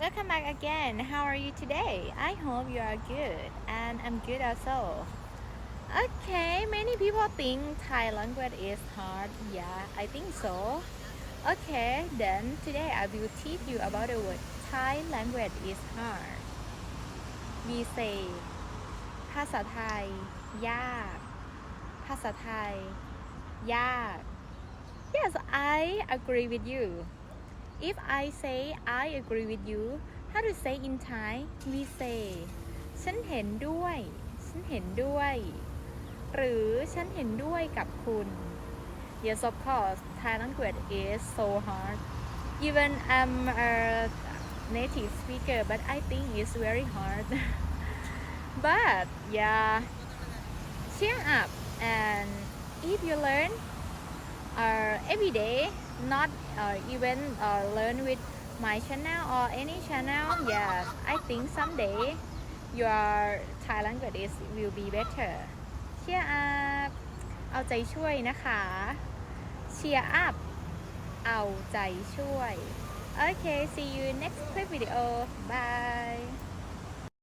welcome back again. How are you today? I hope you are good, and I'm good also. Okay, many people think Thai language is hard. Yeah, I think so. Okay, then today I will teach you about the word Thai language is hard. We say ภาษาไทย ยาก ภาษาไทย ยาก Yes, I agree with you. If I say I agree with you how to say in Thai we say ฉันเห็นด้วย ฉันเห็นด้วย หรือฉันเห็นด้วยกับคุณ Yes of course Thai language is so hard even I'm a native speaker but I think it's very hard but yeah cheer up and if you learn every day not uh, even uh, learn with my channel or any channel yeah I think someday your Thai language is will be better cheer up เอาใจช่วยนะคะ cheer up เอาใจช่วย okay see you next clip video bye